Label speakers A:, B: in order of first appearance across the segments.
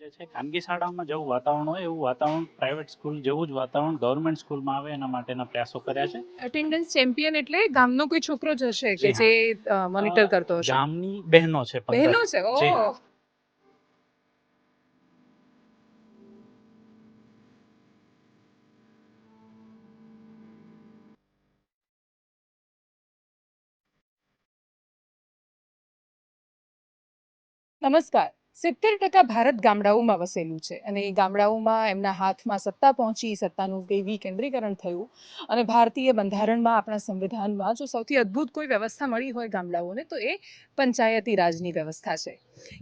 A: જે છે ખાનગી શાળાઓમાં જેવું વાતાવરણ હોય એવું વાતાવરણ પ્રાઇવેટ સ્કૂલ જેવું જ વાતાવરણ ગવર્મેન્ટ સ્કૂલમાં આવે એના માટેના પ્રયાસો કર્યા છે.
B: અટેન્ડન્સ ચેમ્પિયન એટલે ગામનો કોઈ છોકરો જ હશે કે
A: જે
B: મોનિટર કરતો હશે?
A: ગામની બહેનો છે
B: બહેનો છે. ઓહ નમસ્કાર. સિત્તેર ટકા ભારત ગામડાઓમાં વસેલું છે અને એ ગામડાઓમાં એમના હાથમાં સત્તા પહોંચી, સત્તાનું કેવી કેન્દ્રીકરણ થયું અને ભારતીય બંધારણમાં આપણા સંવિધાનમાં જો સૌથી અદ્ભુત કોઈ વ્યવસ્થા મળી હોય ગામડાઓને, તો એ પંચાયતી રાજની વ્યવસ્થા છે.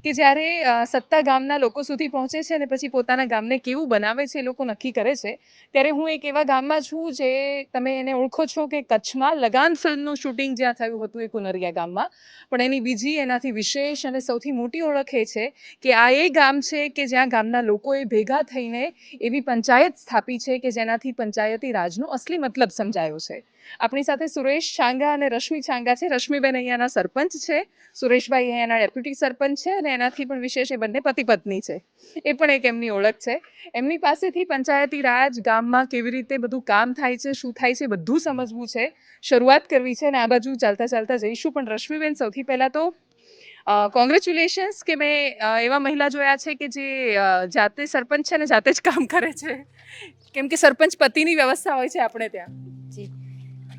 B: કે જ્યારે સત્તા ગામના લોકો સુધી પહોંચે છે અને પછી પોતાના ગામને કેવું બનાવે છે એ લોકો નક્કી કરે છે, ત્યારે હું એક એવા ગામમાં છું જે તમે એને ઓળખો છો કે કચ્છમાં લગાન ફિલ્મનું શૂટિંગ જ્યાં થયું હતું એ કુનરિયા ગામમાં, પણ એની બીજી એનાથી વિશેષ અને સૌથી મોટી ઓળખ એ છે કે આ એ ગામ છે કે જ્યાં ગામના લોકોએ ભેગા થઈને એવી પંચાયત સ્થાપી છે કે જેનાથી પંચાયતી રાજનો અસલી મતલબ સમજાયો છે. આપણી સાથે સુરેશ છાંગા અને રશ્મિ છાંગા છે. રશ્મિબેન અહીંયાના સરપંચ છે. સુરેશભાઈ અહીંયાના ડેપ્યુટી સરપંચ છે અને એનાથી પણ વિશેષ એ બંને પતિ પત્ની છે. એ પણ એક એમની ઓળખ છે. એમની પાસેથી પંચાયતી રાજ ગામમાં કેવી રીતે બધું કામ થાય છે, શું થાય છે બધું સમજવું છે. શરૂઆત કરવી છે અને આ બાજુ ચાલતા ચાલતા જઈશું. પણ રશ્મિબેન, સૌથી પહેલાં તો કોંગ્રેચ્યુલેશન્સ કે મેં એવા મહિલા જોયા છે કે જે જાતે સરપંચ છે ને જાતે જ કામ કરે છે. કેમ કે સરપંચ પતિની વ્યવસ્થા હોય છે આપણે ત્યાં.
C: જી.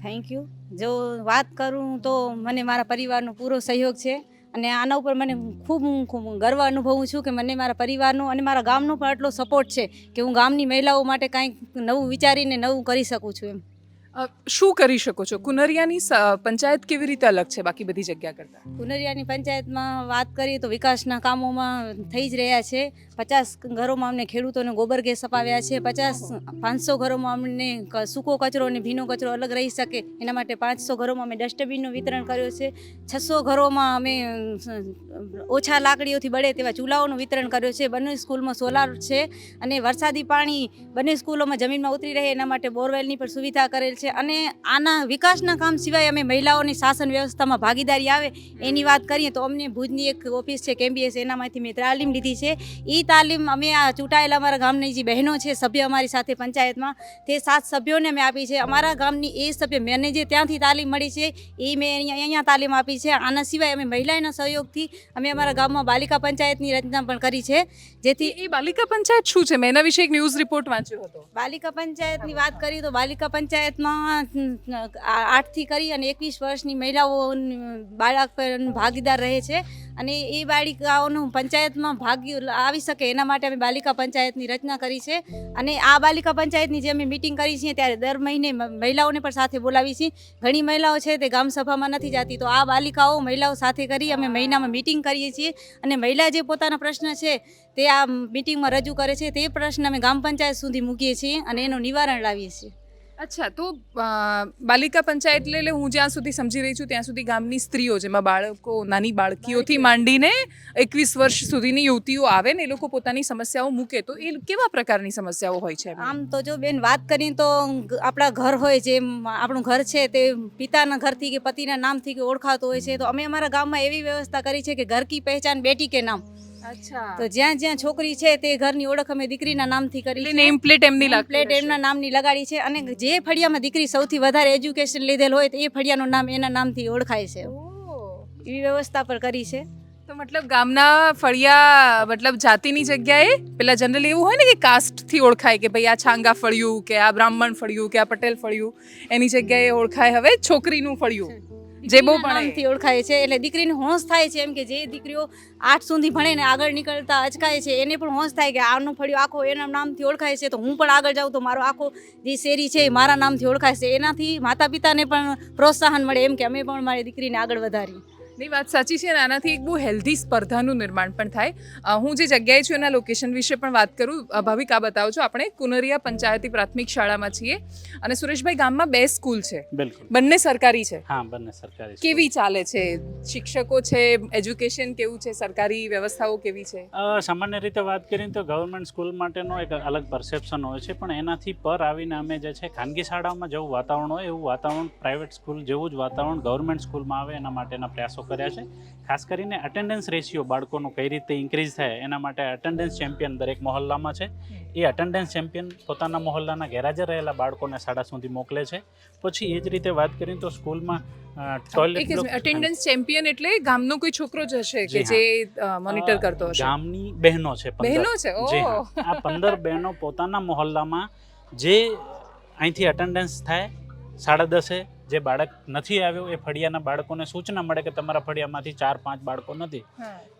C: થેન્ક યુ જો વાત કરું તો મને મારા પરિવારનો પૂરો સહયોગ છે અને આના ઉપર મને ખૂબ હું ખૂબ ગર્વ અનુભવું છું કે મને મારા પરિવારનો અને મારા ગામનો પણ આટલો સપોર્ટ છે કે હું ગામની મહિલાઓ માટે કાંઈક નવું વિચારીને નવું કરી શકું છું એમ.
B: શું કરી શકો છો? કુનરિયાની પંચાયત કેવી રીતે અલગ છે બાકી બધી જગ્યા કરતાં?
C: કુનરિયાની પંચાયતમાં વાત કરીએ તો વિકાસના કામોમાં થઈ જ રહ્યા છે. પચાસ ઘરોમાં અમને ખેડૂતોને ગોબર ગેસ અપાવ્યા છે, પચાસ, પાંચસો ઘરોમાં અમને સૂકો કચરો અને ભીનો કચરો અલગ રહી શકે. એના માટે પાંચસો ઘરોમાં અમે ડસ્ટબિનનું વિતરણ કર્યું છે. છસો ઘરોમાં અમે ઓછા લાકડીઓથી બળે તેવા ચૂલાઓનું વિતરણ કર્યું છે. બંને સ્કૂલમાં સોલાર છે અને વરસાદી પાણી બંને સ્કૂલોમાં જમીનમાં ઉતરી રહે એના માટે બોરવેલની પણ સુવિધા કરેલ છે. અને આના વિકાસના કામ સિવાય અમે મહિલાઓની શાસન વ્યવસ્થામાં ભાગીદારી આવે એની વાત કરીએ તો અમને ભુજની એક ઓફિસ છે કેમ્બીએસ એનામાંથી મેં તાલીમ લીધી છે. એ તાલીમ અમે આ ચૂંટાયેલા અમારા ગામની જે બહેનો છે સભ્ય અમારી સાથે પંચાયતમાં તે સાત સભ્યોને મેં આપી છે. અમારા ગામની એ સભ્ય મને જે ત્યાંથી તાલીમ મળી છે એ મેં અહીંયા અહીંયા તાલીમ આપી છે. આના સિવાય અમે મહિલાના સહયોગથી અમે અમારા ગામમાં બાલિકા પંચાયતની રચના પણ કરી છે. જેથી
B: એ બાલિકા પંચાયત શું છે? મેં એના વિશે એક ન્યૂઝ રિપોર્ટ વાંચ્યો હતો.
C: બાલિકા પંચાયતની વાત કરીએ તો બાલિકા પંચાયતમાં આઠથી કરી અને એકવીસ વર્ષની મહિલાઓ બાળક ભાગીદાર રહે છે. અને એ બાલિકાઓનું પંચાયતમાં ભાગ આવી શકે એના માટે અમે બાલિકા પંચાયતની રચના કરી છે. અને આ બાલિકા પંચાયતની જે અમે મિટિંગ કરી છીએ ત્યારે દર મહિને મહિલાઓને પણ સાથે બોલાવી છીએ. ઘણી મહિલાઓ છે તે ગામ સભામાં નથી જતી, તો આ બાલિકાઓ મહિલાઓ સાથે કરી અમે મહિનામાં મિટિંગ કરીએ છીએ. અને મહિલા જે પોતાના પ્રશ્ન છે તે આ મિટિંગમાં રજૂ કરે છે, તે પ્રશ્ન અમે ગામ પંચાયત સુધી મૂકીએ છીએ અને એનું નિવારણ લાવીએ છીએ.
B: અચ્છા તો બાલિકા પંચાયત એટલે હું જ્યાં સુધી સમજી રહી છું ત્યાં સુધી ગામની સ્ત્રીઓ જેમાં બાળકો નાની બાળકીઓથી માંડીને એકવીસ વર્ષ સુધીની યુવતીઓ આવે ને એ લોકો પોતાની સમસ્યાઓ મૂકે તો એ કેવા પ્રકારની સમસ્યાઓ હોય છે
C: આમ તો જો બેન વાત કરીએ તો આપણા ઘર હોય જેમ આપણું ઘર છે તે પિતાના ઘરથી કે પતિના નામથી કે ઓળખાતું હોય છે તો અમે અમારા ગામમાં એવી વ્યવસ્થા કરી છે કે ઘર કી પહેચાન બેટી કે નામ. તો જ્યાં જ્યાં છોકરી છે તે ઘરની ઓળખ અમે દીકરીના નામથી કરી
B: નેમ પ્લેટ એમની
C: પ્લેટ એમના નામની લગાડી છે અને જે ફળિયામાં દીકરી સૌથી વધારે એજ્યુકેશન લીધેલ હોય તો એ ફળિયાનું નામ એના નામથી ઓળખાય છે. એવી વ્યવસ્થા પર કરી છે.
B: તો મતલબ ગામના ફળિયા મતલબ જાતિની જગ્યાએ પેલા જનરલી એવું હોય ને કે કાસ્ટથી ઓળખાય કે ભાઈ આ છાંગા ફળિયું કે આ બ્રાહ્મણ ફળિયું કે આ પટેલ ફળિયું એની જગ્યાએ ઓળખાય હવે છોકરીનું ફળિયું. જે બહુ પણ
C: નામથી ઓળખાય છે. એટલે દીકરીને હોંશ થાય છે એમ કે જે દીકરીઓ આઠ સુધી ભણે ને આગળ નીકળતા અચકાય છે એને પણ હોંશ થાય કે આનું ફળિયું આખો એના નામથી ઓળખાય છે. તો હું પણ આગળ જાઉં તો મારો આખો જે શેરી છે એ મારા નામથી ઓળખાય છે એનાથી માતા પિતાને પણ પ્રોત્સાહન મળે એમ કે અમે પણ મારી દીકરીને આગળ વધારી
B: ની વાત સાચી છે અને આનાથી એક બહુ હેલ્ધી સ્પર્ધાનું નિર્માણ પણ થાય. હું જે જગ્યાએ છું એના લોકેશન વિશે પણ વાત કરું. ભાવિક આ બતાવો છો. આપણે કુનરિયા પંચાયતી પ્રાથમિક શાળામાં છીએ અને સુરેશભાઈ ગામમાં બે સ્કૂલ છે. બંને સરકારી છે.
A: હા બંને સરકારી
B: કેવી ચાલે છે? શિક્ષકો છે? એજ્યુકેશન કેવું છે? સરકારી વ્યવસ્થાઓ કેવી છે?
A: સામાન્ય રીતે વાત કરીએ તો ગવર્મેન્ટ સ્કૂલ માટેનો એક અલગ પરસેપ્શન હોય છે પણ એનાથી પર આવીને અમે જે છે ખાનગી શાળાઓમાં જેવું વાતાવરણ હોય એવું વાતાવરણ પ્રાઇવેટ સ્કૂલ જેવું જ વાતાવરણ ગવર્મેન્ટ સ્કૂલમાં આવે એના માટેના પ્રયાસો કર્યા છે. ખાસ કરીને અટેન્ડન્સ રેશિયો બાળકોનો કઈ રીતે ઇન્ક્રીઝ થાય એના માટે અટેન્ડન્સ ચેમ્પિયન દરેક મહોલ્લામાં છે. એ અટેન્ડન્સ ચેમ્પિયન પોતાના મહોલ્લાના ગેરહાજર રહેલા બાળકોને શાળા સુધી મોકલે છે. પછી એ જ રીતે વાત કરીએ તો સ્કૂલમાં
B: અટેન્ડન્સ ચેમ્પિયન એટલે ગામનો કોઈ છોકરો જ હશે કે
A: જે
B: મોનિટર કરતો હશે?
A: ગામની બહેનો છે પંદર.
B: બહેનો છે.
A: આ પંદર બહેનો પોતાના મહોલ્લામાં જે અહીંથી અટેન્ડન્સ થાય સાડા દસે જે બાળક નથી આવ્યો એ ફળિયાના બાળકોને સૂચના મળે કે તમારા ફળિયામાંથી ચાર પાંચ બાળકો નથી.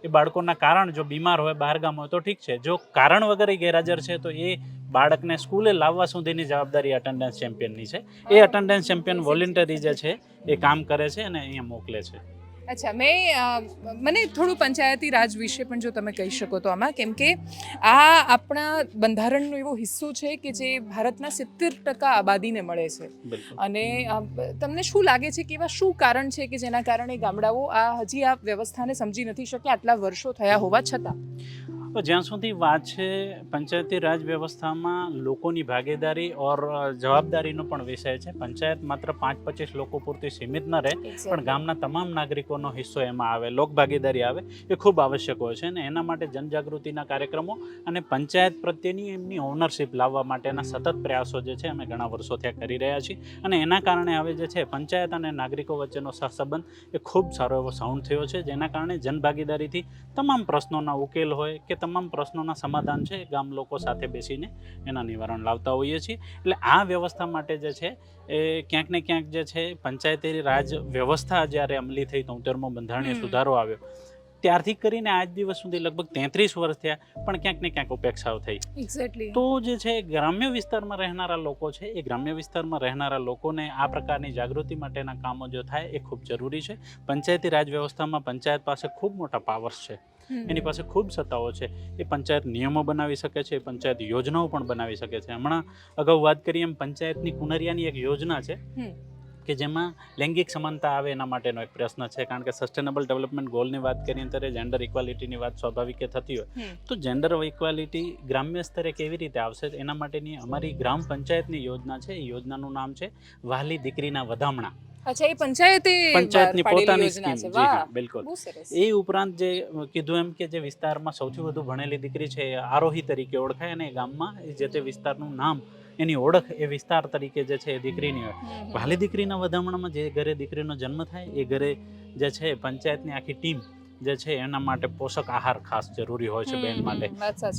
A: એ બાળકોના કારણ જો બીમાર હોય બહારગામ હોય તો ઠીક છે. જો કારણ વગર એ ગેરહાજર છે તો એ બાળકને સ્કૂલે લાવવા સુધીની જવાબદારી અટેન્ડન્સ ચેમ્પિયનની છે. એ અટેન્ડન્સ ચેમ્પિયન વોલેન્ટરી જે છે એ કામ કરે છે અને અહીંયા મોકલે છે.
B: અચ્છા મેં મને થોડું પંચાયતી રાજ વિશે પણ જો તમે કહી શકો તો આમાં કેમ કે આ આપણા બંધારણનો એવો હિસ્સો છે કે જે ભારતના સિત્તેર ટકા આબાદીને મળે છે. અને તમને શું લાગે છે કે એવા શું કારણ છે કે જેના કારણે ગામડાઓ આ હજી આ વ્યવસ્થાને સમજી નથી શક્યા આટલા વર્ષો થયા હોવા છતાં?
A: તો જ્યાં સુધી વાત છે પંચાયતી રાજ વ્યવસ્થામાં લોકોની ભાગીદારી ઓર જવાબદારીનો પણ વિષય છે. પંચાયત માત્ર પાંચ પચીસ લોકો પૂરતી સીમિત ન રહે પણ ગામના તમામ નાગરિકોનો હિસ્સો એમાં આવે લોક ભાગીદારી આવે એ ખૂબ આવશ્યક હોય છે. અને એના માટે જનજાગૃતિના કાર્યક્રમો અને પંચાયત પ્રત્યેની એમની ઓનરશિપ લાવવા માટેના સતત પ્રયાસો જે છે અમે ઘણા વર્ષોથી ત્યાં કરી રહ્યા છીએ. અને એના કારણે હવે જે છે પંચાયત અને નાગરિકો વચ્ચેનો સહસંબંધ એ ખૂબ સારો એવો સાઉન્ડ થયો છે. જેના કારણે જનભાગીદારીથી તમામ પ્રશ્નોના ઉકેલ હોય કે તમામ પ્રશ્નોના સમાધાન છે ગામ લોકો સાથે બેસીને એના નિવારણ લાવતા હોઈએ છીએ. એટલે આ વ્યવસ્થા માટે જે છે એ ક્યાંક ને ક્યાંક જે છે પંચાયતી રાજ વ્યવસ્થા જ્યારે અમલી થઈ તોતેરમો બંધારણીય સુધારો આવ્યો. ત્યારથી કરીને આજ દિવસ સુધી લગભગ તેત્રીસ વર્ષ થયા પણ ક્યાંક ને ક્યાંક ઉપેક્ષાઓ થઈ.
B: એક્ઝેક્ટલી
A: તો જે છે ગ્રામ્ય વિસ્તારમાં રહેનારા લોકો છે એ ગ્રામ્ય વિસ્તારમાં રહેનારા લોકોને આ પ્રકારની જાગૃતિ માટેના કામો જો થાય એ ખૂબ જરૂરી છે. પંચાયતી રાજ વ્યવસ્થામાં પંચાયત પાસે ખૂબ મોટા પાવર્સ છે. એની પાસે ખૂબ સત્તાઓ છે. એ પંચાયત નિયમો બનાવી શકે છે પંચાયત યોજનાઓ પણ બનાવી શકે છે. હમણાં અગાઉ વાત કરીએ એમ પંચાયતની કુનરિયાની એક યોજના છે કે જેમાં લૈંગિક સમાનતા આવે એના માટેનો એક પ્રશ્ન છે. કારણ કે સસ્ટેનેબલ ડેવલપમેન્ટ ગોલની વાત કરીએ ત્યારે જેન્ડર ઇક્વાલિટીની વાત સ્વાભાવિક થતી હોય. તો જેન્ડર ઇક્વાલિટી ગ્રામ્ય સ્તરે કેવી રીતે આવશે? એના માટેની અમારી ગ્રામ પંચાયતની યોજના છે. એ યોજનાનું નામ છે વહાલી દીકરીના વધામણા.
B: અચ્છા એ પંચાયતે
A: પંચાયતની પોતાની સ્કીમ.
B: છે. વાહ
A: બિલકુલ. એ ઉપરાંત જે કીધું એમ કે જે વિસ્તારમાં સૌથી વધુ ભણેલી દીકરી છે એ આરોહી તરીકે ઓળખાય અને ગામમાં જે તે વિસ્તારનું નામ એની ઓળખ એ વિસ્તાર તરીકે જે છે એ દીકરીની હોય. વાલી દીકરીના વધામણામાં જે ઘરે દીકરીનો જન્મ થાય એ ઘરે જે છે પંચાયતની આખી ટીમ જે છે એના માટે પોષક આહાર ખાસ જરૂરી હોય છે બેન માટે.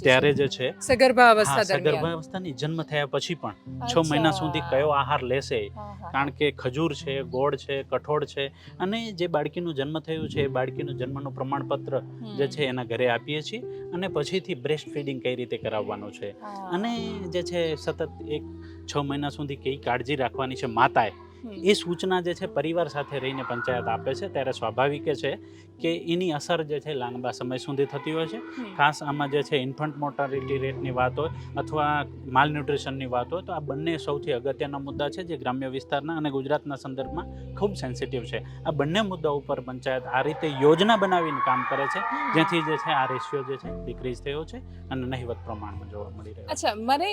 A: ત્યારે જે છે
B: સગર્ભા અવસ્થા
A: જન્મ થયા પછી પણ છ મહિના સુધી કયો આહાર લેશે. કારણ કે ખજૂર છે ગોળ છે કઠોળ છે અને જે બાળકીનું જન્મ થયું છે એ બાળકીનું જન્મનું પ્રમાણપત્ર જે છે એના ઘરે આપીએ છીએ અને પછીથી બ્રેસ્ટ ફીડિંગ કઈ રીતે કરાવવાનું છે અને જે છે સતત એક છ મહિના સુધી કઈ કાળજી રાખવાની છે માતાએ. એ સૂચના જે છે પરિવાર સાથે રહીને પંચાયત આપે છે ત્યારે સ્વાભાવિક છે કે એની અસર જે છે લાંબા સમય સુધી થતી હોય છે. ખાસ આમાં જે છે ઇન્ફન્ટ મોર્ટાલિટી રેટની વાત હોય અથવા માલ ન્યુટ્રિશનની વાત હોય તો આ બંને સૌથી અગત્યના મુદ્દા છે જે ગ્રામ્ય વિસ્તારના અને ગુજરાતના સંદર્ભમાં ખૂબ સેન્સિટિવ છે. આ બંને મુદ્દા ઉપર પંચાયત આ રીતે યોજના બનાવીને કામ કરે છે જેથી જે છે આ રેશિયો જે છે ડિક્રીઝ થયો છે અને નહિવત પ્રમાણમાં જોવા મળી રહ્યો છે.
B: અચ્છા મને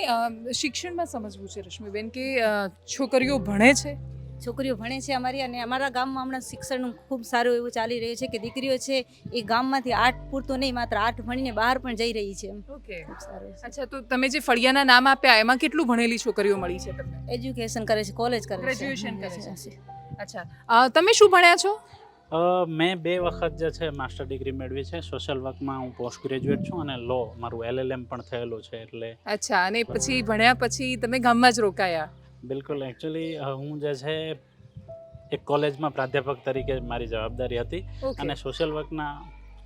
B: શિક્ષણમાં સમજવું છે રશ્મિબેન કે છોકરીઓ ભણે છે?
C: છોકરીઓ ભણે છે અમારી અને અમારા ગામમાં હમણાં શિક્ષણનું ખૂબ સારું એવું ચાલી રહ્યું છે કે દીકરીઓ છે એ ગામમાંથી આઠ પૂરતો નહીં માત્ર આઠ ભણીને બહાર પણ જઈ રહી છે
B: ઓકે.
C: સારું
B: અચ્છા તો તમે જે ફળિયાના નામ આપ્યા એમાં કેટલું ભણેલી છોકરીઓ મળી છે તમને?
C: એજ્યુકેશન કરે છે કોલેજ કરે છે.
B: ગ્રેજ્યુએશન કરે છે. અચ્છા તમે શું ભણ્યા છો?
A: મેં બે વખત જે છે માસ્ટર ડિગ્રી મેળવી છે. સોશિયલ વર્કમાં હું પોસ્ટ ગ્રેજ્યુએટ છું અને લો મારું એલએલએમ પણ થયેલું છે એટલે
B: અચ્છા અને પછી ભણ્યા પછી તમે ગામમાં જ રોકાયા?
A: બિલકુલ. એકચ્યુઅલી હું જે છે એક કોલેજમાં પ્રાધ્યાપક તરીકે મારી જવાબદારી હતી અને સોશિયલ વર્કના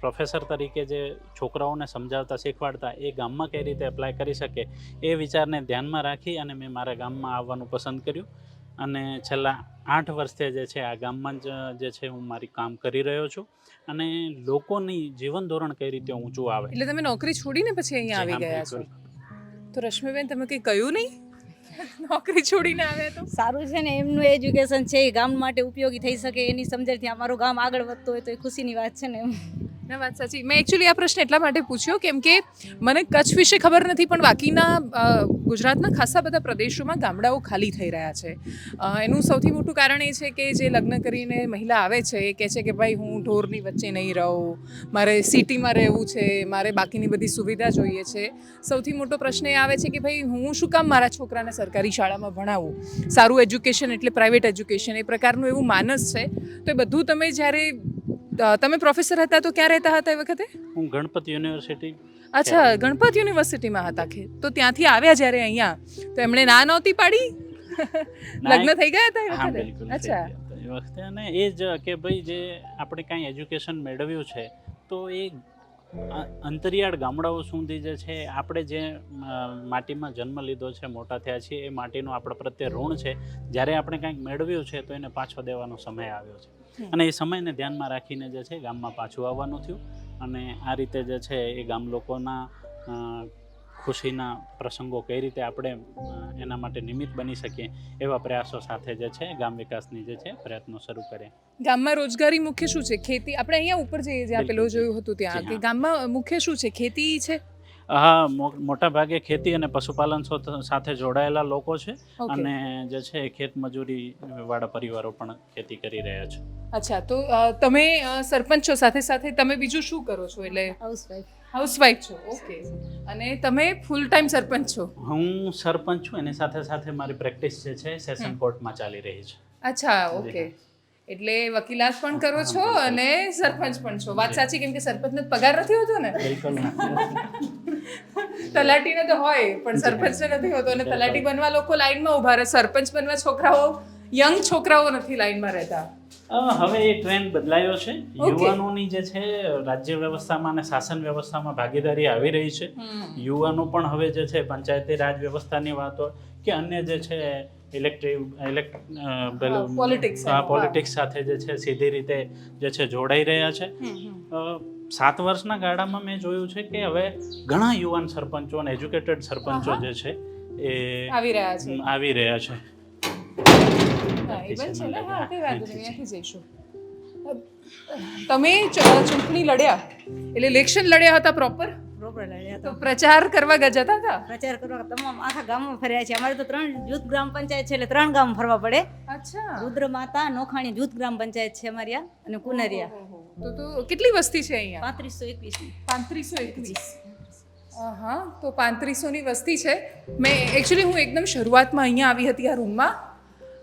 A: પ્રોફેસર તરીકે જે છોકરાઓને સમજાવતા શીખવાડતા એ ગામમાં કઈ રીતે એપ્લાય કરી શકે એ વિચારને ધ્યાનમાં રાખી અને મેં મારા ગામમાં આવવાનું પસંદ કર્યું. અને છેલ્લા આઠ વર્ષથી જે છે આ ગામમાં જ જે છે હું મારી કામ કરી રહ્યો છું અને લોકોની જીવન ધોરણ કઈ રીતે ઊંચું આવે.
B: એટલે તમે નોકરી છોડીને પછી અહીંયા આવી ગયા છો? તો રશ્મિબેન તમે કંઈ કહ્યું નહીં? નોકરી છોડીને આવે તો?
C: સારું છે ને, એમનું એજ્યુકેશન છે, એ ગામ માટે ઉપયોગી થઈ શકે, એની સમજણથી અમારું ગામ આગળ વધતું હોય તો એ ખુશીની વાત છે ને એમ.
B: ના, વાત સાચી. મેં એકચ્યુઅલી આ પ્રશ્ન એટલા માટે પૂછ્યો કેમ કે મને કચ્છ વિશે ખબર નથી, પણ બાકીના ગુજરાતના ખાસા બધા પ્રદેશોમાં ગામડાઓ ખાલી થઈ રહ્યા છે. એનું સૌથી મોટું કારણ એ છે કે જે લગ્ન કરીને મહિલા આવે છે, એ કહે છે કે ભાઈ હું ઢોરની વચ્ચે નહીં રહું, મારે સિટીમાં રહેવું છે, મારે બાકીની બધી સુવિધા જોઈએ છે. સૌથી મોટો પ્રશ્ન એ આવે છે કે ભાઈ હું શું કામ મારા છોકરાને સરકારી શાળામાં ભણાવું? સારું એજ્યુકેશન એટલે પ્રાઇવેટ એજ્યુકેશન એ પ્રકારનું એવું માનસ છે. તો એ બધું તમે જ્યારે તમે પ્રોફેસર હતા તો ક્યાં રહેતા હતા એ વખતે?
A: હું ગણપત યુનિવર્સિટી
B: અચ્છા ગણપત યુનિવર્સિટીમાં હતા કે? તો ત્યાંથી આવ્યા જ્યારે અહીંયા? તો એમણે ના નહોતી પાડી? લગ્ન થઈ ગયા હતા એ વખતે? અચ્છા.
A: એ વખતે. અને એ જ કે ભાઈ જે આપણે કાંઈ એજ્યુકેશન મેળવ્યું છે તો એ અંતરિયાળ ગામડાઓ સુધી જે છે આપણે જે માટીમાં જન્મ લીધો છે મોટા થયા છીએ એ માટીનું આપણા પ્રત્યે ઋણ છે. જ્યારે આપણે કાંઈક મેળવ્યું છે તો એને પાછો દેવાનો સમય આવ્યો છે. અને એ સમયને ધ્યાનમાં રાખીને જે છે ગામમાં પાછું આવવાનું થયું. અને આ રીતે જે છે એ ગામ લોકોના ખુશીના પ્રસંગો કઈ રીતે આપણે એના માટે નિમિત્ત બની શકીએ એવા પ્રયાસો સાથે જે છે ગામ વિકાસની જે છે પ્રયત્નો શરૂ કરે
B: ગામમાં રોજગારી મુખ્ય શું છે? ખેતી આપણે અહીંયા ઉપર જઈએ જ્યાં પેલો જોયું હતું ત્યાં કે ગામમાં મુખ્ય શું છે? ખેતી છે?
A: હા મોટા ભાગે ખેતી અને પશુપાલન સાથે જોડાયેલા લોકો છે. અને જે છે ખેત મજૂરી વાળા પરિવારો પણ ખેતી કરી રહ્યા છે.
B: અચ્છા તો તમે સરપંચ છો સાથે સાથે તમે બીજું શું કરો છો? એટલે
C: હાઉસવાઈફ
B: હાઉસવાઈફ છો ઓકે. અને તમે ફૂલ ટાઈમ સરપંચ છો?
A: હું સરપંચ છું એની સાથે સાથે મારી પ્રેક્ટિસ જે છે સેશન કોર્ટમાં ચાલી રહી છે.
B: અચ્છા ઓકે. એટલે વકીલાત પણ કરો છો અને સરપંચ પણ છો. વાત સાચી કેમ કે સરપંચને પગાર નથી હોતો ને?
A: બિલકુલ
B: તલાટીને તો હોય પણ સરપંચને નથી હોતો. અને તલાટી બનવા લોકો લાઈનમાં ઊભા રહે. સરપંચ બનવા છોકરાઓ યંગ છોકરાઓ નથી લાઈનમાં રહેતા.
A: હવે એ ટ્રેન્ડ બદલાયો છે. યુવાનોની જે છે રાજ્ય વ્યવસ્થામાં અને શાસન વ્યવસ્થામાં ભાગીદારી આવી રહી છે. યુવાનો પણ હવે જે છે પંચાયતી રાજ વ્યવસ્થાની વાતો કે અન્ય જે છે ઇલેક્ટ્રિક ઇલેક્ટ. પોલિટિક્સ સાથે. જે છે સીધી રીતે જે છે જોડાઈ રહ્યા છે. સાત વર્ષના ગાળામાં મેં જોયું છે કે હવે ઘણા યુવાન સરપંચો અને એજ્યુકેટેડ સરપંચો જે છે એ
B: આવી રહ્યા છે.
A: આવી રહ્યા છે.
B: હા, એ છે. ને હા તે વાંધો નહીં અહીંયાથી જઈશું. તમે ચૂંટણી લડ્યા? એટલે ઇલેક્શન લડ્યા હતા પ્રોપર
C: પ્રોપર લડ્યા
B: તો
C: તો
B: પ્રચાર કરવા ગયા જતા હતા
C: પ્રચાર કરવા તમામ આખા ગામમાં ફર્યા છે. અમારે તો ત્રણ જૂથ ગ્રામ પંચાયત છે એટલે ત્રણ ગામ ફરવા પડે.
B: અચ્છા.
C: રુદ્ર માતા નોખાણી જૂથ ગ્રામ પંચાયત છે અમારી અને કુનરિયા.
B: તો તો કેટલી વસ્તી છે અહીંયા?
C: પાંત્રીસો એકવીસ
B: પાંત્રીસો એકવીસ. હા તો પાંત્રીસોની વસ્તી છે. મેં એકચ્યુઅલી હું એકદમ શરૂઆતમાં અહીંયા આવી હતી આ રૂમમાં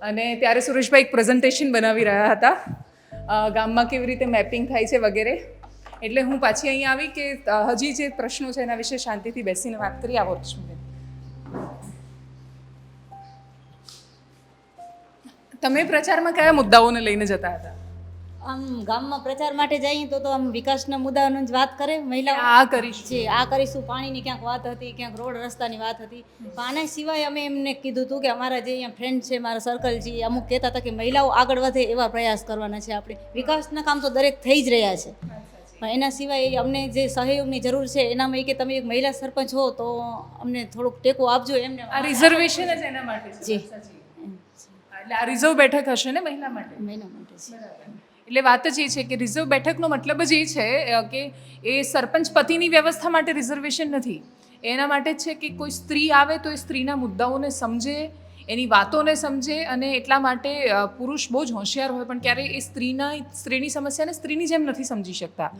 B: અને ત્યારે સુરેશભાઈ એક પ્રેઝન્ટેશન બનાવી રહ્યા હતા. ગામમાં કેવી રીતે મેપિંગ થાય છે વગેરે. એટલે હું પાછી અહીંયા આવી કે હજી જે પ્રશ્નો છે એના વિશે શાંતિથી બેસીને વાત કરી, આવો છું. તમે પ્રચારમાં કયા મુદ્દાઓને લઈને જતા હતા?
C: આમ ગામમાં પ્રચાર માટે જઈએ તો તો આમ વિકાસના મુદ્દાઓની જ વાત કરે મહિલા
B: આ કરીશું.
C: છે આ કરીશું. પાણીની ક્યાંક વાત હતી ક્યાંક રોડ રસ્તાની વાત હતી. પણ આના સિવાય અમે એમને કીધું હતું કે અમારા જે અહીંયા ફ્રેન્ડ છે મારા સર્કલ છે એ અમુક કહેતા હતા કે મહિલાઓ આગળ વધે એવા પ્રયાસ કરવાના છે આપણે. વિકાસના કામ તો દરેક થઈ જ રહ્યા છે. પણ એના સિવાય અમને જે સહયોગની જરૂર છે એનામાં એ કે તમે એક મહિલા સરપંચ હો તો અમને થોડુંક ટેકો આપજો એમને.
B: આ રિઝર્વેશન જ એના માટે છે.
C: જી.
B: એટલે આ રિઝર્વ બેઠક હશે ને મહિલા માટે?
C: મહિના માટે છે
B: એટલે વાત જ એ છે કે રિઝર્વ બેઠકનો મતલબ જ એ છે કે એ સરપંચ પતિની વ્યવસ્થા માટે રિઝર્વેશન નથી. એના માટે છે કે કોઈ સ્ત્રી આવે તો એ સ્ત્રીના મુદ્દાઓને સમજે, એની વાતોને સમજે અને એટલા માટે પુરુષ બહુ જ હોશિયાર હોય, પણ ક્યારે એ સ્ત્રીના, સ્ત્રીની સમસ્યાને સ્ત્રીની જેમ નથી સમજી શકતા.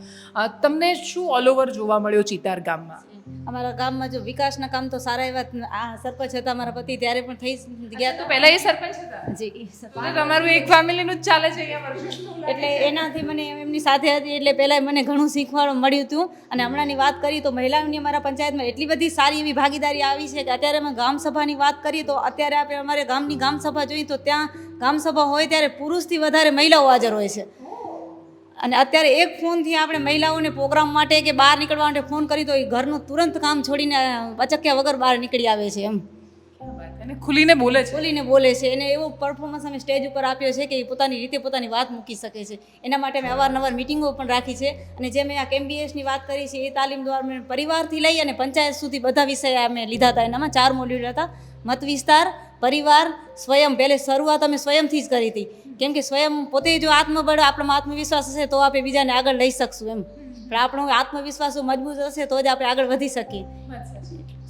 B: તમને શું ઓલ ઓવર જોવા મળ્યો ચિતાર ગામમાં?
C: અમારા ગામમાં જો વિકાસના કામ તો સારા એવા આ સરપંચ હતા મારા પતિ ત્યારે પણ થઈ ગયા
B: તો પહેલા એ સરપંચ હતા?
C: જી
B: તમારું એક ફેમિલીનું જ ચાલે છે
C: એટલે એનાથી મને એમની સાથે હતી એટલે પહેલાં મને ઘણું શીખવા મળ્યું હતું. અને હમણાંની વાત કરી તો મહિલાઓની અમારા પંચાયતમાં એટલી બધી સારી એવી ભાગીદારી આવી છે કે અત્યારે અમે ગામ સભાની વાત કરીએ તો અત્યારે આપણે અમારે ગામની ગામ સભા જોઈએ તો ત્યાં ગામ સભા હોય ત્યારે પુરુષથી વધારે મહિલાઓ હાજર હોય છે. અને અત્યારે એક ફોનથી આપણે મહિલાઓને પ્રોગ્રામ માટે કે બહાર નીકળવા માટે ફોન કરી તો એ ઘરનું તુરંત કામ છોડીને અચક્યા વગર બહાર નીકળી આવે છે એમ.
B: અને ખુલીને બોલે છે?
C: બોલીને બોલે છે. એને એવો પરફોર્મન્સ અમે સ્ટેજ ઉપર આપ્યો છે કે એ પોતાની રીતે પોતાની વાત મૂકી શકે છે. એના માટે મેં અવારનવાર મિટિંગો પણ રાખી છે. અને જે મેં આ કેમબીએસની વાત કરી છે એ તાલીમ દ્વારા મેં પરિવારથી લઈ અને પંચાયત સુધી બધા વિષય અમે લીધા હતા. એનામાં ચાર મોડ્યુલ હતા. મત વિસ્તાર પરિવાર સ્વયં. પહેલે શરૂઆત અમે સ્વયંથી જ કરી હતી. કેમ કે સ્વયં પોતે જો આત્મબળ આપણામાં આત્મવિશ્વાસ હશે તો આપણે બીજાને આગળ લઈ શકશું એમ. પણ આપણો આત્મવિશ્વાસ મજબૂત હશે તો જ આપણે આગળ વધી શકીએ.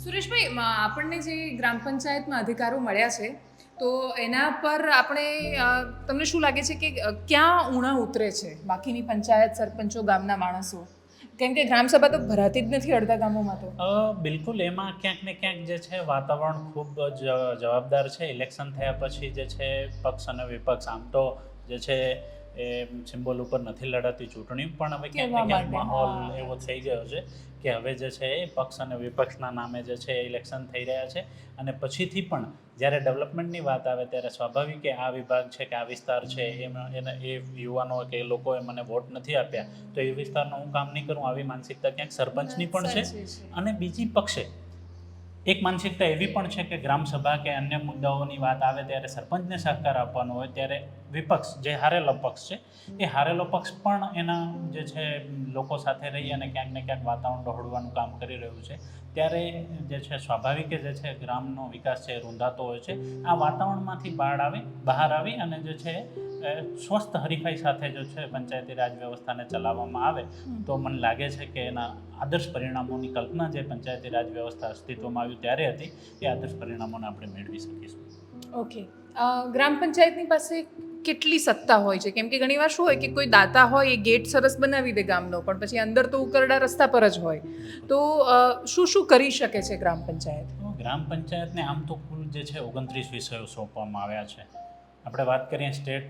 B: સુરેશભાઈ આપણને જે ગ્રામ પંચાયતમાં અધિકારો મળ્યા છે, તો એના પર આપણે તમને શું લાગે છે કે ક્યાં ઉણા ઉતરે છે બાકીની પંચાયત સરપંચો, ગામના માણસો? કેમ કે ગ્રામસભા તો ભરાતી જ નથી અડધા ગામોમાં તો.
A: બિલકુલ, એમાં ક્યાંક ને ક્યાંક જે છે વાતાવરણ ખૂબ જ જવાબદાર છે. ઇલેક્શન થયા પછી જે છે પક્ષ અને વિપક્ષ, આમ તો જે છે એ સિમ્બોલ ઉપર નથી લડાતી ચૂંટણી પણ હવે ક્યાંક ને ક્યાંક માહોલ એવો થઈ ગયો છે કે હવે જે છે એ પક્ષ અને વિપક્ષના નામે જે છે ઇલેક્શન થઈ રહ્યા છે. અને પછીથી પણ જ્યારે ડેવલપમેન્ટની વાત આવે ત્યારે સ્વાભાવિક કે આ વિભાગ છે કે આ વિસ્તાર છે એમાં એને એ યુવાનો કે એ લોકોએ મને વોટ નથી આપ્યા તો એ વિસ્તારનું હું કામ નહીં કરું આવી માનસિકતા ક્યાંક સરપંચની પણ છે.
B: છે.
A: અને બીજી પક્ષે એક માનસિકતા એવી પણ છે કે ગ્રામસભા કે અન્ય મુદ્દાઓની વાત આવે ત્યારે સરપંચને સહકાર આપવાનો હોય ત્યારે વિપક્ષ જે હારેલો પક્ષ છે એ હારેલો પક્ષ પણ એના જે છે લોકો સાથે રહી અને ક્યાંક ને ક્યાંક વાતાવરણ ડહોળવાનું કામ કરી રહ્યું છે. ત્યારે જે છે સ્વાભાવિક જે છે ગ્રામનો વિકાસ છે રૂંધાતો હોય છે. આ વાતાવરણમાંથી બહાર આવે બહાર આવી અને જે છે સ્વસ્થ હરીફાઈ સાથે જો છે પંચાયતી રાજ વ્યવસ્થાને ચલાવવામાં આવે તો મને લાગે છે કે એના આદર્શ પરિણામોની કલ્પના જે પંચાયતી રાજ વ્યવસ્થા અસ્તિત્વમાં આવ્યું ત્યારે હતી એ આદર્શ પરિણામોને આપણે મેળવી શકીશું.
B: ઓકે. ગ્રામ પંચાયતની પાસે કેટલી સત્તા હોય છે? કેમ કે ઘણીવાર શું હોય કે કોઈ દાતા હોય, એ ગેટ સરસ બનાવી દે ગામનો, પણ પછી અંદર તો ઉકરડા રસ્તા પર જ હોય. તો શું શું કરી શકે છે ગ્રામ પંચાયત?
A: ગ્રામ પંચાયતને આમ તો કુલ જે છે ઓગણત્રીસ વિષયો સોંપવામાં આવ્યા છે. આપણે વાત કરીએ સ્ટેટ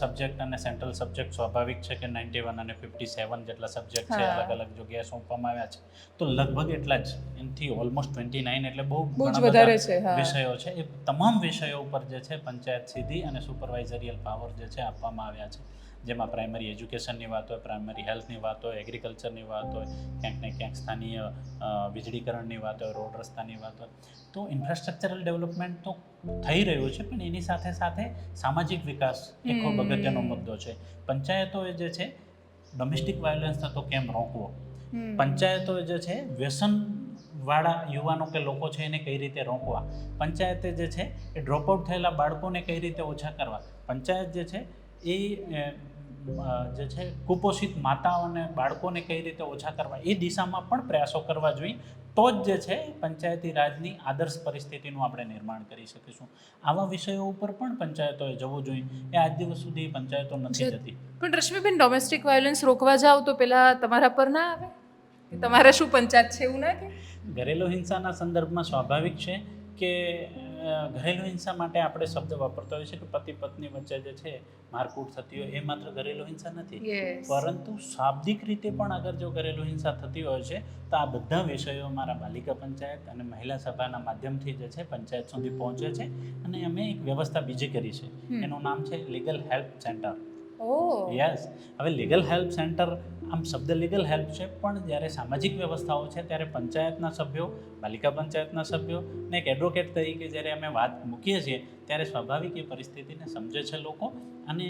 A: સબ્જેક્ટ અને સેન્ટ્રલ સબ્જેક્ટ. સ્વાભાવિક છે કે નાઇન્ટી વન અને ફિફ્ટી સેવન જેટલા સબ્જેક્ટ છે અલગ અલગ જગ્યાએ સોંપવામાં આવ્યા છે. તો લગભગ એટલા જ એનાથી ઓલમોસ્ટ ટ્વેન્ટી નાઇન એટલે બહુ
B: વધારે છે
A: વિષયો છે. એ તમામ વિષયો ઉપર જે છે પંચાયત સીધી અને સુપરવાઇઝરિયલ પાવર જે છે આપવામાં આવ્યા છે. જેમાં પ્રાઇમરી એજ્યુકેશનની વાત હોય પ્રાઇમરી હેલ્થની વાત હોય એગ્રીકલ્ચરની વાત હોય ક્યાંક ને ક્યાંક સ્થાનીય વીજળીકરણની વાત હોય રોડ રસ્તાની વાત હોય. તો ઇન્ફ્રાસ્ટ્રક્ચરલ ડેવલપમેન્ટ તો થઈ રહ્યું છે પણ એની સાથે સાથે સામાજિક વિકાસ એ ખૂબ અગત્યનો મુદ્દો છે. પંચાયતોએ જે છે ડોમેસ્ટિક વાયોલન્સ થતો કેમ રોકવો. પંચાયતો જે છે વ્યસન વાળા યુવાનો કે લોકો છે એને કઈ રીતે રોકવા? પંચાયતે જે છે એ ડ્રોપઆઉટ થયેલા બાળકોને કઈ રીતે ઓછા કરવા? પંચાયત જે છે એ જે છે કુપોષિત માતાઓ અને બાળકોને કઈ રીતે ઓછા કરવા એ દિશામાં પણ પ્રયાસો કરવા જોઈએ. તો જ જે છે પંચાયતી રાજની આદર્શ પરિસ્થિતિનું આપણે નિર્માણ કરી શકીશું. આવા વિષયો ઉપર પણ પંચાયતોએ જવું જોઈએ. એ આજ દિવસ સુધી પંચાયતો નથી જતી.
B: પણ રશ્મિબેન ડોમેસ્ટિક વાયોલન્સ રોકવા જાઓ તો પેલા તમારા પર ના આવે? તમારા તમારે શું પંચાયત છે એવું ના કે?
A: ઘરેલુ હિંસાના સંદર્ભમાં સ્વાભાવિક છે કે ઘરેલુ હિંસા માટે આપણે શબ્દ વાપરતા હોઈએ છીએ કે પતિ પત્ની વચ્ચે જે છે મારકૂટ થતી હોય એ માત્ર ઘરેલુ હિંસા નથી. પરંતુ શાબ્દિક રીતે પણ અગર જો ઘરેલુ હિંસા થતી હોય છે તો આ બધા વિષયો મારા બાલિકા પંચાયત અને મહિલા સભાના માધ્યમથી જે છે પંચાયત સુધી પહોંચે છે અને અમે એક વ્યવસ્થા બીજી કરી છે. એનું નામ છે લીગલ હેલ્પ સેન્ટર યસ હવે લીગલ હેલ્પ સેન્ટર આમ શબ્દ લીગલ હેલ્પ છે, પણ જ્યારે સામાજિક વ્યવસ્થાઓ છે, ત્યારે પંચાયતના સભ્યો, પાલિકા પંચાયતના સભ્યો ને એક એડવોકેટ તરીકે જ્યારે અમે વાત મૂકીએ છીએ, ત્યારે સ્વાભાવિક એ પરિસ્થિતિને સમજે છે લોકો અને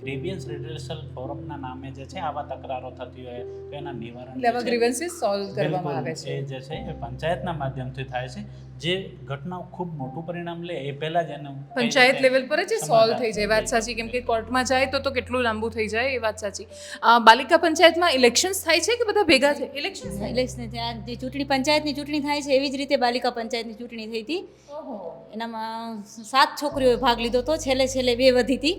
A: ગ્રેવિયન્સ રિડ્રેસલ ફોરમના નામે જે છે આવા તકરારો થતી હોય તો એના નિવારણ
B: એટલે આવા ગ્રીવન્સીસ સોલ્વ કરવામાં આવે છે.
A: જે છે એ પંચાયતના માધ્યમથી થાય છે. જે ઘટનાઓ ખૂબ મોટું પરિણામ લે એ પહેલાં જ એનું
B: પંચાયત લેવલ પર જ સોલ્વ થઈ જાય. વાત સાચી. કેમ કે કોર્ટમાં જાય તો તો કેટલું લાંબુ થઈ જાય એ વાત સાચી. બાલિકા પંચાયતમાં ઇલેક્શન્સ થાય છે કે બધા ભેગા થાય? ઇલેક્શન્સ
C: ઇલેક્શન ત્યાં જે ચૂંટણી પંચાયતની ચૂંટણી થાય છે એવી જ રીતે બાલિકા પંચાયતની ચૂંટણી થઈ હતી. એનામાં સાત છોકરીઓએ ભાગ લીધો હતો. છેલ્લે છેલ્લે બે વધી હતી.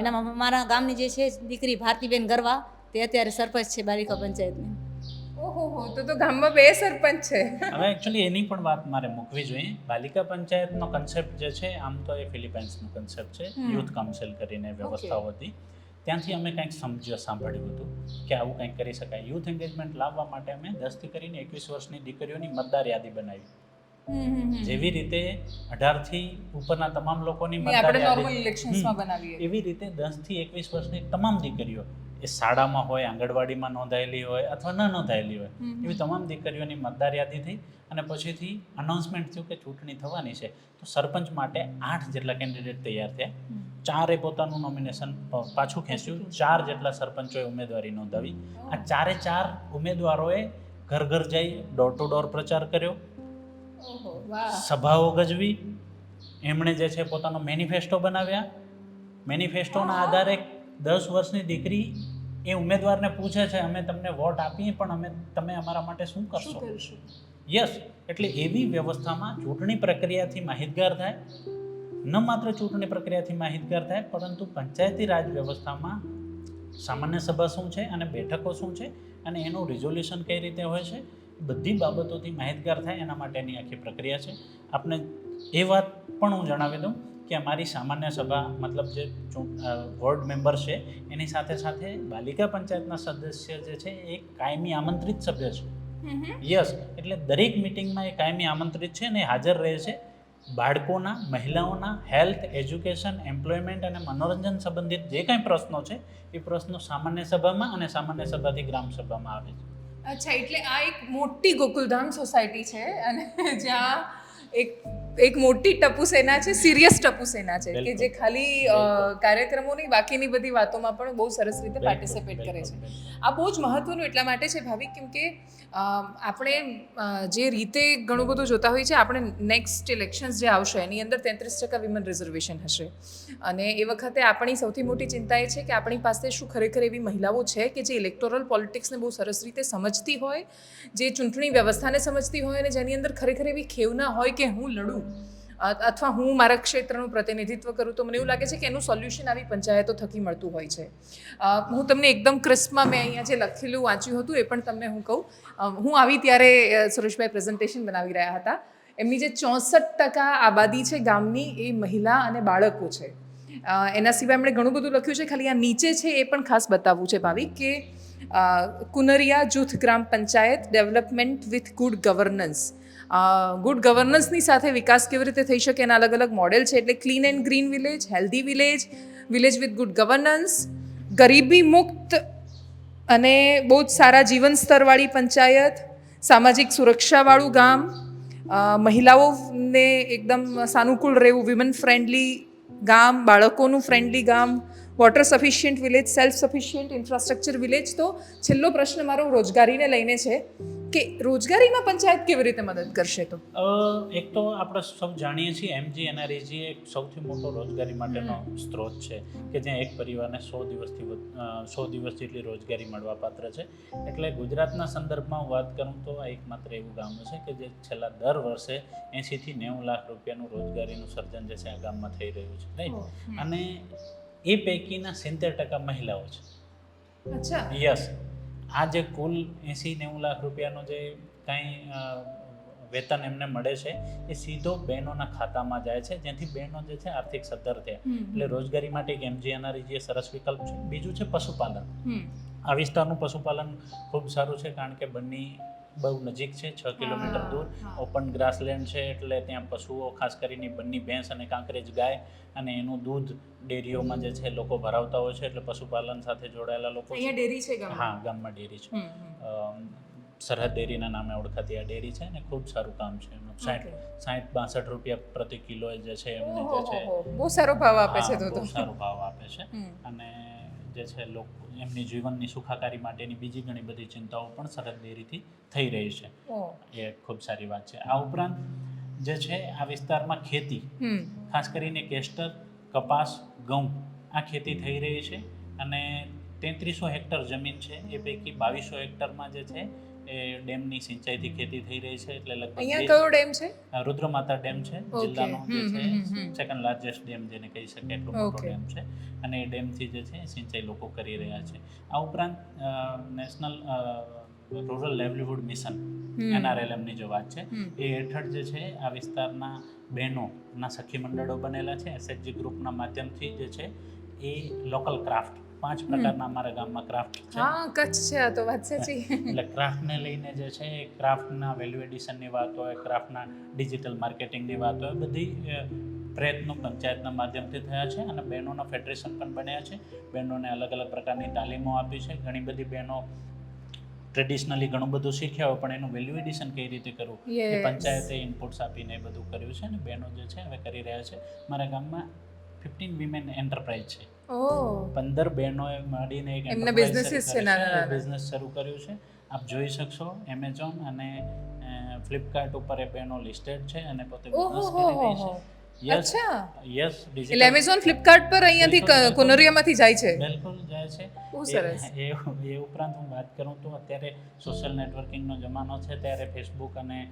C: એનામાં મારા ગામની જે છે દીકરી ભારતીબેન ગરવા તે અત્યારે સરપંચ છે બાલિકા પંચાયતની.
B: ઓહો તો તો ગામમાં બે સરપંચ છે.
A: હવે એકચ્યુઅલી એની પણ વાત મારે મૂકવી જોઈએ. બાલિકા પંચાયતનો કન્સેપ્ટ જે છે આમ તો એ ફિલિપાઇન્સનો કન્સેપ્ટ છે યુથ કાઉન્સિલ કરીને વ્યવસ્થાઓ હતી. ત્યાંથી અમે કંઈક સમજ્યા સાંભળ્યું હતું કે આવું કંઈક કરી શકાય. યુથ એન્ગેજમેન્ટ લાવવા માટે અમે દસથી કરીને એકવીસ વર્ષની દીકરીઓની મતદાર યાદી બનાવી. જેવી રીતે અઢારથી ઉપરના તમામ લોકોની એવી રીતે દસથી એકવીસ વર્ષની તમામ દીકરીઓ એ શાળામાં હોય આંગણવાડીમાં નોંધાયેલી હોય અથવા ન નોંધાયેલી હોય. એવી તમામ દીકરીઓની મતદાર યાદી થઈ અને પછીથી અનાઉન્સમેન્ટ થયું કે ચૂંટણી થવાની છે. તો સરપંચ માટે આઠ જેટલા કેન્ડિડેટ તૈયાર થયા. ચારે પોતાનું નોમિનેશન પાછું ખેંચ્યું. ચાર જેટલા સરપંચોએ ઉમેદવારી નોંધાવી. આ ચારે ચાર ઉમેદવારોએ ઘર ઘર જઈ ડોર ટુ ડોર પ્રચાર કર્યો. સભાઓ ગજવી એમણે જે છે પોતાનો મેનિફેસ્ટો બનાવ્યા. મેનિફેસ્ટોના આધારે દસ વર્ષની દીકરી એ ઉમેદવારને પૂછે છે અમે તમને વોટ આપીએ પણ અમે તમે અમારા માટે શું કરશો? યસ એટલે એવી વ્યવસ્થામાં ચૂંટણી પ્રક્રિયાથી માહિતગાર થાય. ન માત્ર ચૂંટણી પ્રક્રિયાથી માહિતગાર થાય પરંતુ પંચાયતી રાજ વ્યવસ્થામાં સામાન્ય સભા શું છે અને બેઠકો શું છે અને એનું રિઝોલ્યુશન કઈ રીતે હોય છે? બધી બાબતોથી માહિતગાર થાય એના માટેની આખી પ્રક્રિયા છે. આપણે એ વાત પણ હું જણાવી દઉં કે અમારી સામાન્ય સભા મતલબ જે વોર્ડ મેમ્બર છે એની સાથે સાથે બાલિકા પંચાયતના સદસ્ય જે છે એ કાયમી આમંત્રિત સભ્ય છે. યસ એટલે દરેક મિટિંગમાં એ કાયમી આમંત્રિત છે અને એ હાજર રહે છે. બાળકોના મહિલાઓના હેલ્થ એજ્યુકેશન એમ્પ્લોયમેન્ટ અને મનોરંજન સંબંધિત જે કાંઈ પ્રશ્નો છે એ પ્રશ્નો સામાન્ય સભામાં અને સામાન્ય સભાથી ગ્રામ સભામાં આવે છે.
B: અચ્છા એટલે આ એક મોટી ગોકુલધામ સોસાયટી છે અને જ્યાં એક એક મોટી ટપુ સેના છે સિરિયસ ટપુ સેના છે કે જે ખાલી કાર્યક્રમોની બાકીની બધી વાતોમાં પણ બહુ સરસ રીતે પાર્ટિસિપેટ કરે છે. આ બહુ જ મહત્વનું એટલા માટે છે ભાવિક કેમ કે આપણે જે રીતે ઘણું બધું જોતા હોઈએ છીએ આપણે નેક્સ્ટ ઇલેક્શન્સ જે આવશે એની અંદર તેત્રીસ ટકા વિમન રિઝર્વેશન હશે. અને એ વખતે આપણી સૌથી મોટી ચિંતા એ છે કે આપણી પાસે શું ખરેખર એવી મહિલાઓ છે કે જે ઇલેક્ટોરલ પોલિટિક્સને બહુ સરસ રીતે સમજતી હોય જે ચૂંટણી વ્યવસ્થાને સમજતી હોય અને જેની અંદર ખરેખર એવી ખેવના હોય કે હું લડું. અ- અથવા હું મારા ક્ષેત્રનું પ્રતિનિધિત્વ કરું તો મને એવું લાગે છે કે એનું સોલ્યુશન આવી પંચાયતો થકી મળતું હોય છે. હું તમને એકદમ ક્રિસ્પમાં મેં અહીંયા જે લખેલું, વાંચ્યું હતું, એ પણ તમને હું કહું. હું આવી ત્યારે સુરેશભાઈ પ્રેઝન્ટેશન બનાવી રહ્યા હતા. એમની જે ચોસઠ ટકા આબાદી છે ગામની એ મહિલા અને બાળકો છે. એના સિવાય એમણે ઘણું બધું લખ્યું છે. ખાલી આ નીચે છે એ પણ ખાસ બતાવવું છે ભાવિક કે કુનરિયા જૂથ ગ્રામ panchayat development with good governance good ગવર્નન્સની સાથે વિકાસ કેવી રીતે થઈ શકે એના અલગ અલગ મોડેલ છે એટલે clean and green village healthy village village with good governance ગરીબી મુક્ત અને બહુ જ સારા જીવન સ્તરવાળી પંચાયત, સામાજિક સુરક્ષાવાળું ગામ મહિલાઓને એકદમ સાનુકૂળ રહેવું વિમન ફ્રેન્ડલી ગામ, બાળકોનું ફ્રેન્ડલી ગામ water sufficient village self sufficient infrastructure village તો છેલ્લો પ્રશ્ન મારો રોજગારીને લઈને છે કે રોજગારીમાં પંચાયત કેવી રીતે મદદ કરશે તો?
A: એક તો આપણે સૌ જાણીએ છીએ એમજી એનઆરઈજી એક સૌથી મોટો રોજગારી માટેનો સ્ત્રોત છે કે જ્યાં એક પરિવારને સો દિવસથી સો દિવસ જેટલી રોજગારી મળવા પાત્ર છે. એટલે ગુજરાતના સંદર્ભમાં હું વાત કરું તો આ એકમાત્ર એવું ગામ છે કે જે છેલ્લા દર વર્ષે એંશીથી નેવું લાખ રૂપિયાનું રોજગારીનું સર્જન જે છે આ ગામમાં થઈ રહ્યું છે અને એ પૈકીના સિત્તેર ટકા મહિલાઓ છે.
B: અચ્છા.
A: યસ. આ જે કુલ એંસી નેવું લાખ રૂપિયાનો જે કાંઈ વેતન એમને મળે છે એ સીધો બહેનોના ખાતામાં જાય છે જેથી બહેનો જે છે આર્થિક સદ્ધર થયા. એટલે રોજગારી માટે એક એમજીએનઆરઈ જે સરસ વિકલ્પ છે. બીજું છે પશુપાલન. આ વિસ્તારનું પશુપાલન ખૂબ સારું છે કારણ કે બંને બહુ નજીક છે છ કિલોમીટર દૂર. ઓપન ગ્રાસલેન્ડ છે એટલે ત્યાં પશુઓ ખાસ કરીને બંની ભેંસ અને કાંકરેજ ગાય અને એનું દૂધ ડેરીઓમાં જે છે લોકો ભરાવતા હોય છે એટલે પશુપાલન સાથે જોડાયેલા લોકો
B: ડેરી છે
A: હા ગામમાં ડેરી છે. સરહદ ડેરીના નામે ઓળખાતી આ ડેરી છે અને ખૂબ સારું કામ છે એનું. સાઠ સાઠ બાસઠ રૂપિયા પ્રતિ કિલો જે છે એમને જે છે.
B: બહુ સારો ભાવ આપે છે તો
A: બહુ સારો ભાવ આપે છે. અને જે છે લોકો એમની જીવનની સુખાકારી માટેની બીજી ઘણી બધી ચિંતાઓ પણ સરહદ ડેરીથી થઈ રહી છે. એ ખૂબ સારી વાત છે. આ ઉપરાંત જે છે આ વિસ્તારમાં ખેતી ખાસ કરીને કેસ્ટર કપાસ ઘઉં આ ખેતી થઈ રહી છે અને તેત્રીસો હેક્ટર જમીન છે. એ પૈકી બાવીસો હેક્ટરમાં જે છે એ ડેમની સિંચાઈથી ખેતી થઈ રહી છે એટલે લગભગ
B: અહીંયા કયો ડેમ છે?
A: રુદ્રમાતા ડેમ છે જિલ્લાનો જે છે. સેકન્ડ લાર્જેસ્ટ ડેમ જેને કહી શકાય એટલો મોટો ડેમ છે. અને એ ડેમથી જે છે સિંચાઈ લોકો કરી રહ્યા છે. આ ઉપરાંત નેશનલ રૂરલ લાઇવલીહુડ મિશન. એનઆરએલએમની જો વાત છે એ હેઠળ જે છે આ વિસ્તારના બહેનોના સખી મંડળો બનેલા છે એસએચજી ગ્રુપના માધ્યમથી જે છે એ લોકલ ક્રાફ્ટ પાંચ પ્રકારના અમારા ગામમાં ક્રાફ્ટ છે.
B: હા કચ્છ છે તો વાત સાચી.
A: એટલે ક્રાફ્ટને લઈને જે છે એ ક્રાફ્ટના વેલ્યુ એડિશનની વાત હોય ક્રાફ્ટના ડિજિટલ માર્કેટિંગની વાત હોય બધી પ્રયત્નો પંચાયતના માધ્યમથી થયા છે અને બહેનોના ફેડરેશન પણ બન્યા છે. બહેનોને અલગ અલગ પ્રકારની તાલીમો આપી છે. ઘણી બધી બહેનો ટ્રેડિશનલી ઘણું બધું શીખ્યા હોય પણ એનું વેલ્યુ એડિશન કઈ રીતે કરવું? એ પંચાયતે ઇનપુટ્સ આપીને એ બધું કર્યું છે અને બહેનો જે છે હવે કરી રહ્યા છે. મારા ગામમાં ફિફ્ટીન વિમેન એન્ટરપ્રાઇઝ છે. પંદર બહેનોએ મળીને એક
B: એમના
A: enterprise
B: છે.
A: બિઝનેસ શરૂ કર્યું છે. આપ જોઈ શકશો એમેઝોન અને ફ્લિપકાર્ટ ઉપર એ બહેનો લિસ્ટેડ છે અને પોતે બિઝનેસ કરી રહી છે. યસ યસ
B: એટલે એમેઝોન ફ્લિપકાર્ટ પર અહીંયાથી કુનરિયામાંથી જાય છે?
A: બિલકુલ. જાય છે. એ- ઉપરાંત હું વાત કરું તો અત્યારે સોશિયલ નેટવર્કિંગનો જમાનો છે ત્યારે ફેસબુક અને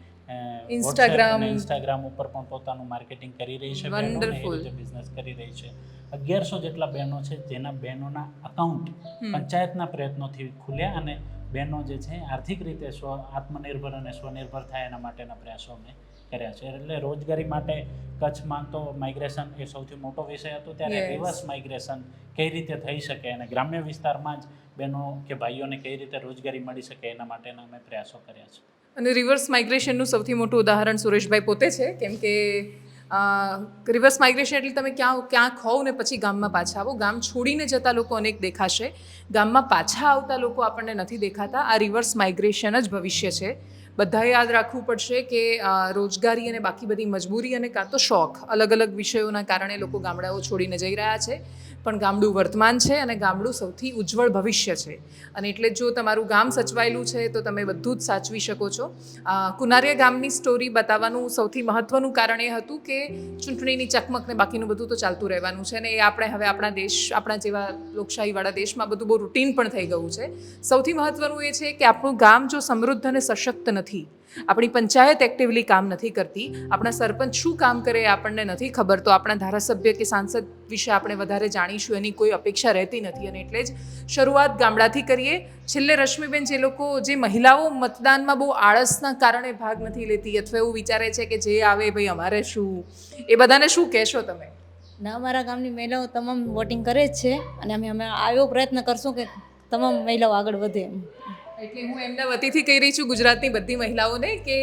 A: અને ઇન્સ્ટાગ્રામ ઉપર પણ પોતાનું માર્કેટિંગ કરી રહી છે. રીતે બિઝનેસ કરી રહી છે. અગિયારસો જેટલા બહેનો છે જેના બહેનોના અકાઉન્ટ પંચાયતના પ્રયત્નોથી ખુલ્યા અને બહેનો જે છે આર્થિક રીતે સ્વ આત્મનિર્ભર અને સ્વનિર્ભર થાય એના માટેના પ્રયાસો અમે કર્યા છે. એટલે રોજગારી માટે કચ્છમાં તો માઇગ્રેશન એ સૌથી મોટો વિષય હતો. ત્યારે રિવર્સ માઇગ્રેશન કઈ રીતે થઈ શકે અને ગ્રામ્ય વિસ્તારમાં જ બહેનો કે ભાઈઓને કઈ રીતે રોજગારી મળી શકે એના માટેના અમે પ્રયાસો કર્યા છે.
B: અને રિવર્સ માઇગ્રેશનનું સૌથી મોટું ઉદાહરણ સુરેશભાઈ પોતે છે. કેમ કે રિવર્સ માઇગ્રેશન એટલે તમે ક્યાં ક્યાં હોવ ને પછી ગામમાં પાછા આવો. ગામ છોડીને જતા લોકો અનેક દેખાશે. ગામમાં પાછા આવતા લોકો આપણને નથી દેખાતા. આ રિવર્સ માઇગ્રેશન જ ભવિષ્ય છે. બધાએ યાદ રાખવું પડશે કે રોજગારી અને બાકી બધી મજબૂરી અને કાં તો શોખ અલગ અલગ વિષયોના કારણે લોકો ગામડાઓ છોડીને જઈ રહ્યા છે. પણ ગામડું વર્તમાન છે અને ગામડું સૌથી ઉજ્જવળ ભવિષ્ય છે. અને એટલે જો તમારું ગામ સચવાયેલું છે, તો તમે બધું જ સાચવી શકો છો. કુનારિયા ગામની સ્ટોરી બતાવવાનું સૌથી મહત્ત્વનું કારણ એ હતું કે, ચૂંટણીની ચકમક ને બાકીનું બધું તો ચાલતું રહેવાનું છે. અને એ આપણે હવે આપણા દેશ, આપણા જેવા લોકશાહીવાળા દેશમાં બધું બહુ રૂટીન પણ થઈ ગયું છે. સૌથી મહત્ત્વનું એ છે કે આપણું ગામ જો સમૃદ્ધ અને સશક્ત નથી આપણી પંચાયત એક્ટિવલી કામ નથી કરતી. આપણા સરપંચ શું કામ કરે એ આપણને નથી ખબર. તો આપણા ધારાસભ્ય કે સાંસદ વિશે આપણે વધારે જાણીશું. એની કોઈ અપેક્ષા રહેતી નથી. અને એટલે જ શરૂઆત ગામડાથી કરીએ. છેલ્લે રશ્મિબેન, જે લોકો, જે મહિલાઓ મતદાનમાં બહુ આળસના કારણે ભાગ નથી લેતી અથવા એવું વિચારે છે કે જે આવે ભાઈ અમારે શું? એ બધાને શું કહેશો તમે?
C: ના, અમારા ગામની મહિલાઓ તમામ વોટિંગ કરે જ છે. અને અમે અમે આવ્યો પ્રયત્ન કરશું કે તમામ મહિલાઓ આગળ વધે
B: એટલે હું એમના વતીથી કહી રહી છું ગુજરાતની બધી મહિલાઓને કે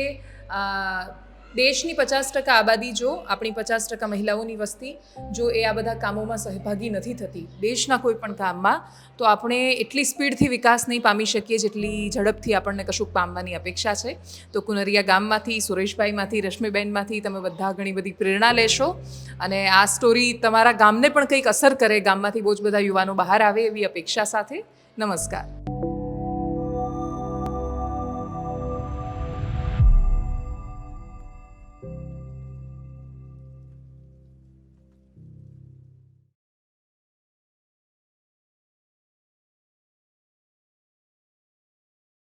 B: દેશની પચાસ ટકા આબાદી જો, આપણી પચાસ ટકા મહિલાઓની વસ્તી, જો એ આ બધા કામોમાં સહભાગી નથી થતી, દેશના કોઈ પણ કામમાં, તો આપણે એટલી સ્પીડથી વિકાસ નહીં પામી શકીએ જેટલી ઝડપથી આપણને કશુંક પામવાની અપેક્ષા છે. તો કુનરિયા ગામમાંથી, સુરેશભાઈમાંથી, રશ્મિબેનમાંથી તમે બધા ઘણી બધી પ્રેરણા લેશો અને આ સ્ટોરી તમારા ગામને પણ કંઈક અસર કરે, ગામમાંથી બહુ જ બધા યુવાનો બહાર આવે એવી અપેક્ષા સાથે. નમસ્કાર.